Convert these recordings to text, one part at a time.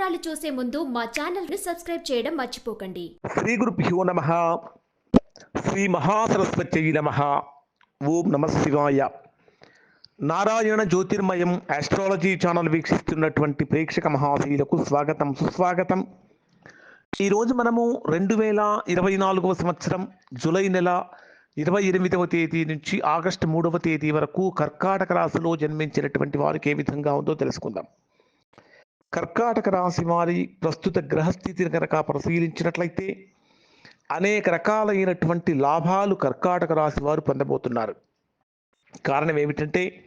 వివరాలు చూసే ముందు మా ఛానల్ను సబ్స్క్రైబ్ చేయడం మర్చిపోకండి. శ్రీ గురుభ్యో నమ. శ్రీ మహాసరస్వతి నమ. ఓం నమ శివాయ. నారాయణ జ్యోతిర్మయం ఆస్ట్రాలజీ ఛానల్ వీక్షిస్తున్నటువంటి ప్రేక్షక మహాశీలకు స్వాగతం సుస్వాగతం. ఈరోజు మనము రెండు వేల ఇరవై నాలుగవ సంవత్సరం జూలై నెల ఇరవై ఎనిమిదవ తేదీ నుంచి ఆగస్టు మూడవ తేదీ వరకు కర్కాటక రాశిలో జన్మించినటువంటి వారికి ఏ విధంగా ఉందో తెలుసుకుందాం. కర్కాటక రాశి వారి ప్రస్తుత గ్రహస్థితిని కనుక పరిశీలించినట్లయితే అనేక రకాలైనటువంటి లాభాలు కర్కాటక రాశి వారు పొందబోతున్నారు. కారణం ఏమిటంటే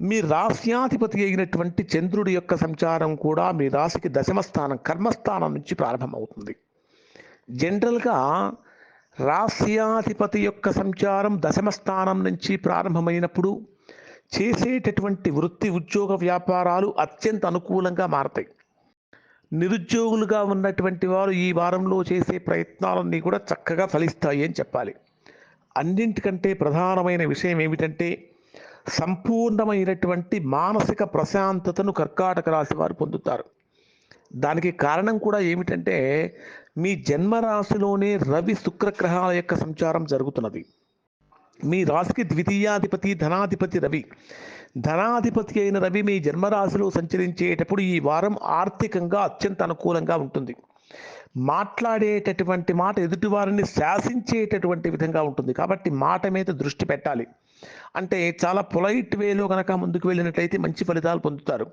మీ రాశ్యాధిపతి అయినటువంటి చంద్రుడి యొక్క సంచారం కూడా మీ రాశికి దశమ స్థానం కర్మస్థానం నుంచి ప్రారంభమవుతుంది. జనరల్గా రాశ్యాధిపతి యొక్క సంచారం దశమ స్థానం నుంచి ప్రారంభమైనప్పుడు చేసేటటువంటి వృత్తి ఉద్యోగ వ్యాపారాలు అత్యంత అనుకూలంగా మారతాయి. నిరుద్యోగులుగా ఉన్నటువంటి వారు ఈ వారంలో చేసే ప్రయత్నాలన్నీ కూడా చక్కగా ఫలిస్తాయి అని చెప్పాలి. అన్నింటికంటే ప్రధానమైన విషయం ఏమిటంటే సంపూర్ణమైనటువంటి మానసిక ప్రశాంతతను కర్కాటక రాశి వారు పొందుతారు. దానికి కారణం కూడా ఏమిటంటే మీ జన్మరాశిలోనే రవి శుక్రగ్రహాల యొక్క సంచారం జరుగుతున్నది. మీ రాశికి ద్వితీయాధిపతి ధనాధిపతి రవి. ధనాధిపతి అయిన రవి మీ జన్మరాశిలో సంచరించేటప్పుడు ఈ వారం ఆర్థికంగా అత్యంత అనుకూలంగా ఉంటుంది. మాట్లాడేటటువంటి మాట ఎదుటివారిని శాసించేటటువంటి విధంగా ఉంటుంది. కాబట్టి మాట మీద దృష్టి పెట్టాలి. అంటే చాలా పొలైట్ వేలో కనుక ముందుకు వెళ్ళినట్లయితే మంచి ఫలితాలు పొందుతారు.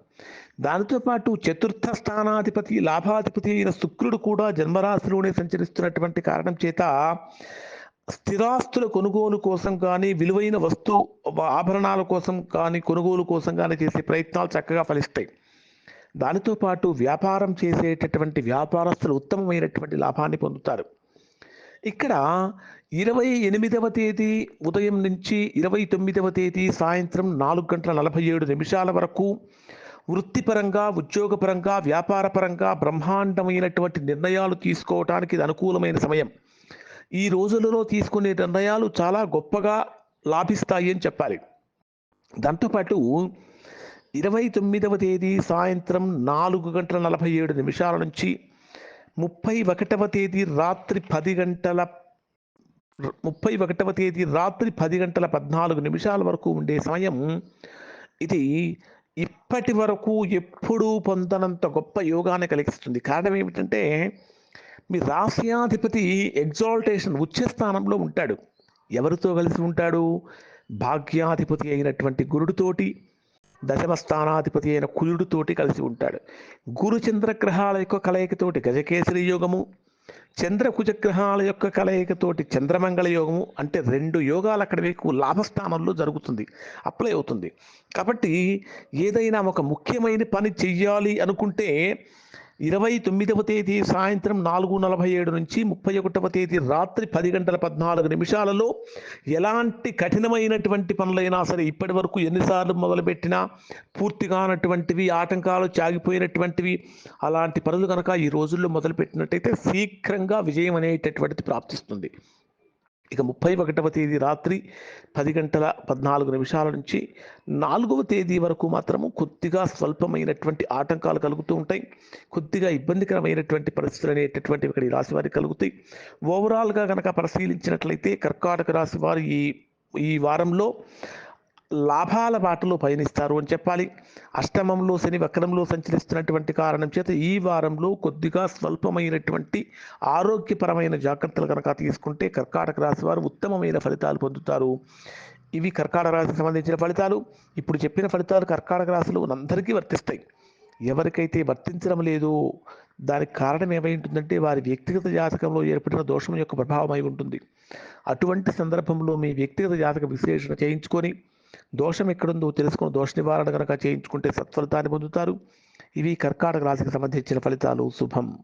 దానితో పాటు చతుర్థ స్థానాధిపతి లాభాధిపతి అయిన శుక్రుడు కూడా జన్మరాశిలోనే సంచరిస్తున్నటువంటి కారణం చేత స్థిరాస్తుల కొనుగోలు కోసం కానీ విలువైన వస్తు ఆభరణాల కోసం కానీ కొనుగోలు కోసం కానీ చేసే ప్రయత్నాలు చక్కగా ఫలిస్తాయి. దానితో పాటు వ్యాపారం చేసేటటువంటి వ్యాపారస్తులు ఉత్తమమైనటువంటి లాభాన్ని పొందుతారు. ఇక్కడ ఇరవై ఎనిమిదవ తేదీ ఉదయం నుంచి ఇరవై తొమ్మిదవ తేదీ సాయంత్రం నాలుగు గంటల నలభై ఏడు నిమిషాల వరకు వృత్తిపరంగా ఉద్యోగపరంగా వ్యాపారపరంగా బ్రహ్మాండమైనటువంటి నిర్ణయాలు తీసుకోవటానికి ఇది అనుకూలమైన సమయం. ఈ రోజులలో తీసుకునే నిర్ణయాలు చాలా గొప్పగా లాభిస్తాయి అని చెప్పాలి. దాంతోపాటు ఇరవై తొమ్మిదవ తేదీ సాయంత్రం నాలుగు గంటల నలభై ఏడు నిమిషాల నుంచి ముప్పై ఒకటవ తేదీ రాత్రి పది గంటల ముప్పై ఒకటవ తేదీ రాత్రి పది గంటల పద్నాలుగు నిమిషాల వరకు ఉండే సమయం ఇది ఇప్పటి వరకు ఎప్పుడూ పొందనంత గొప్ప యోగాన్ని కలిగిస్తుంది. కారణం ఏమిటంటే మీ రాశ్యాధిపతి ఎగ్జాల్టేషన్ ఉచ్చ స్థానంలో ఉంటాడు. ఎవరితో కలిసి ఉంటాడు? భాగ్యాధిపతి అయినటువంటి గురుడితోటి దశమ స్థానాధిపతి అయిన కుయుడితోటి కలిసి ఉంటాడు. గురు చంద్రగ్రహాల యొక్క కలయికతోటి గజకేసరి యోగము చంద్ర కుజగ్రహాల యొక్క కలయికతోటి చంద్రమంగళ యోగము అంటే రెండు యోగాలు అక్కడ మీకు లాభస్థానంలో జరుగుతుంది అప్లై అవుతుంది. కాబట్టి ఏదైనా ఒక ముఖ్యమైన పని చెయ్యాలి అనుకుంటే ఇరవై తొమ్మిదవ తేదీ సాయంత్రం నాలుగు నలభై ఏడు నుంచి ముప్పై ఒకటవ తేదీ రాత్రి పది గంటల పద్నాలుగు నిమిషాలలో ఎలాంటి కఠినమైనటువంటి పనులైనా సరే ఇప్పటి వరకు ఎన్నిసార్లు మొదలుపెట్టినా పూర్తిగానటువంటివి ఆటంకాలు చాగిపోయినటువంటివి అలాంటి పనులు కనుక ఈ రోజుల్లో మొదలుపెట్టినట్టయితే శీఘ్రంగా విజయం అనేటటువంటిది ప్రాప్తిస్తుంది. ఇక ముప్పై ఒకటవ తేదీ రాత్రి పది గంటల పద్నాలుగు నిమిషాల నుంచి నాలుగవ తేదీ వరకు మాత్రము కొద్దిగా స్వల్పమైనటువంటి ఆటంకాలు కలుగుతూ ఉంటాయి. కొద్దిగా ఇబ్బందికరమైనటువంటి పరిస్థితులు అనేటటువంటివి ఇక్కడ ఈ రాశి వారికి కలుగుతాయి. ఓవరాల్గా కనుక పరిశీలించినట్లయితే కర్కాటక రాశి వారు ఈ ఈ వారంలో లాభాల బాటలో పయనిస్తారు అని చెప్పాలి. అష్టమంలో శని వక్రంలో సంచరిస్తున్నటువంటి కారణం చేత ఈ వారంలో కొద్దిగా స్వల్పమైనటువంటి ఆరోగ్యపరమైన జాగ్రత్తలు కనుక తీసుకుంటే కర్కాటక రాశి వారు ఉత్తమమైన ఫలితాలు పొందుతారు. ఇవి కర్కాటక రాశికి సంబంధించిన ఫలితాలు. ఇప్పుడు చెప్పిన ఫలితాలు కర్కాటక రాశిలో అందరికీ వర్తిస్తాయి. ఎవరికైతే వర్తించడం లేదో దానికి కారణం ఏమై ఉంటుందంటే వారి వ్యక్తిగత జాతకంలో ఏర్పడిన దోషం యొక్క ప్రభావం అయి ఉంటుంది. అటువంటి సందర్భంలో మీ వ్యక్తిగత జాతక విశ్లేషణ చేయించుకొని దోషం ఎక్కడుందో తెలుసుకుని దోష నివారణ కనుక చేయించుకుంటే సత్ఫలితాన్ని పొందుతారు. ఇవి కర్కాటక రాశికి సంబంధించిన ఫలితాలు. శుభం.